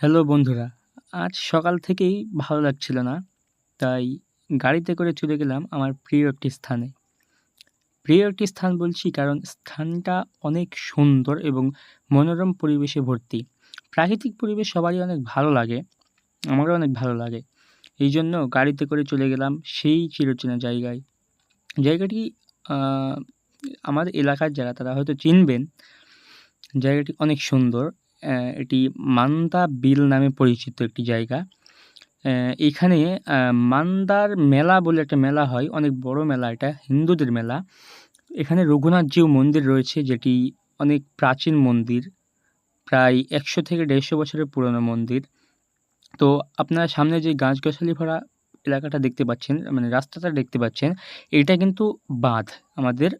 Hello বন্ধুরা, আজ সকাল থেকেই ভালো লাগছিল না, তাই গাড়িতে করে চলে গেলাম আমার প্রিয় একটি স্থানে। প্রিয় একটি স্থান বলছি কারণ স্থানটা অনেক সুন্দর এবং মনোরম পরিবেশে ভর্তি। প্রাকৃতিক পরিবেশ সবারই অনেক ভালো লাগে, আমারও অনেক ভালো লাগে। এই জন্য গাড়িতে করে চলে গেলাম সেই চিরচেনা জায়গায়। জায়গাটি আমার এলাকার যারা, তারা হয়তো চিনবেন। জায়গাটি অনেক সুন্দর এটি মান্দা বিল নামে পরিচিত একটি জায়গা। এখানে মান্দার মেলা বলে একটা মেলা হয়, অনেক বড় মেলা এটা, হিন্দুদের মেলা। এখানে রঘুনাথজিউ মন্দির রয়েছে, যেটি অনেক প্রাচীন মন্দির, প্রায় একশো থেকে দেড়শো বছরের পুরনো মন্দির। তো আপনারা সামনে যে গাছগাছালি ভরা এলাকাটা দেখতে পাচ্ছেন মানে রাস্তাটা দেখতে পাচ্ছেন, এটা কিন্তু বাঁধ। আমাদের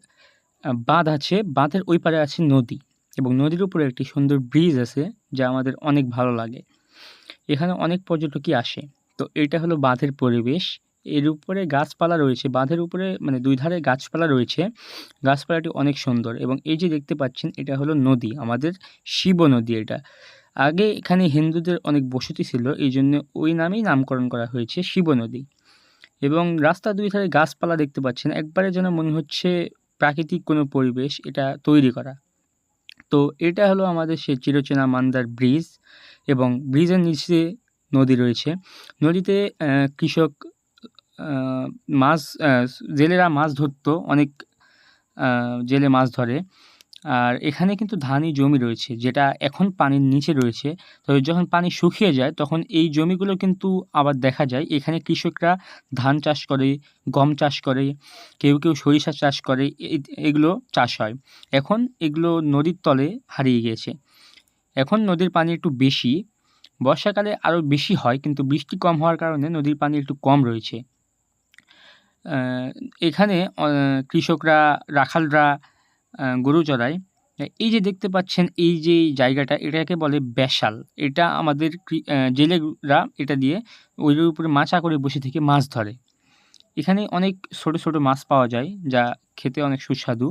বাঁধ আছে, বাঁধের ওই পারে আছে নদী। এবং নদীর উপরে একটি সুন্দর ব্রিজ আছে যা আমাদের অনেক ভালো লাগে। এখানে অনেক পর্যটকই আসে। তো এটা হলো বাঁধের পরিবেশ। এর উপরে গাছপালা রয়েছে। বাঁধের উপরে মানে দুই ধারে গাছপালা রয়েছে। গাছপালাটি অনেক সুন্দর এবং এই যে দেখতে পাচ্ছেন, এটা হলো নদী, আমাদের শিব নদী এটা। আগে এখানে হিন্দুদের অনেক বসতি ছিল এই জন্য ওই নামেই নামকরণ করা হয়েছে শিব নদী। এবং রাস্তার দুই ধারে গাছপালা দেখতে পাচ্ছেন। একবারে যেন মনে হচ্ছে প্রাকৃতিক কোনো পরিবেশ এটা তৈরি করা। তো এটা হলো আমাদের সে চিরচেনা মান্দার ব্রিজ এবং ব্রিজের নিচে নদী রয়েছে। নদীতে কৃষক মাছ জেলেরা মাছ ধরতো, অনেক জেলে মাছ ধরে। আর এখানে কিন্তু ধানি জমি রয়েছে, যেটা এখন পানির নিচে রয়েছে। তবে যখন পানি শুকিয়ে যায়, তখন এই জমিগুলো কিন্তু আবার দেখা যায়। এখানে কৃষকরা ধান চাষ করে, গম চাষ করে, কেউ কেউ সরিষা চাষ করে এগুলো চাষ হয়। এখন এগুলো নদীর তলে হারিয়ে গিয়েছে। এখন নদীর পানি একটু বেশি। বর্ষাকালে আরও বেশি হয়, কিন্তু বৃষ্টি কম হওয়ার কারণে নদীর পানি একটু কম রয়েছে। এখানে কৃষকরা, রাখালরা গরু চড়ায় এই যে দেখতে পাচ্ছেন, এই যে জায়গাটা, এটাকে বলে বেশাল। এটা আমাদের জেলেরা এটা দিয়ে ওইটার উপরে মাচা করে বসে থেকে মাছ ধরে। এখানে অনেক ছোট ছোট মাছ পাওয়া যায়, যা খেতে অনেক সুস্বাদু।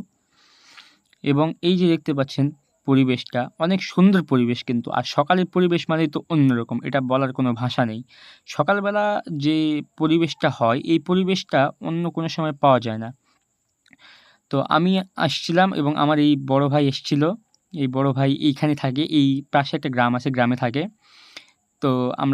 এবং এই যে দেখতে পাচ্ছেন পরিবেশটা, অনেক সুন্দর পরিবেশ কিন্তু। আর সকালের পরিবেশ মানেই তো অন্যরকম, এটা বলার কোনো ভাষা নেই। সকালবেলা যে পরিবেশটা হয়, এই পরিবেশটা অন্য কোনো সময় পাওয়া যায় না। তো আমি আসছিলাম এবং আমার এই বড় ভাই এসছিল। এই বড় ভাই এইখানে থাকে, এই পাশে একটা গ্রাম আছে, গ্রামে থাকে। তো আমরা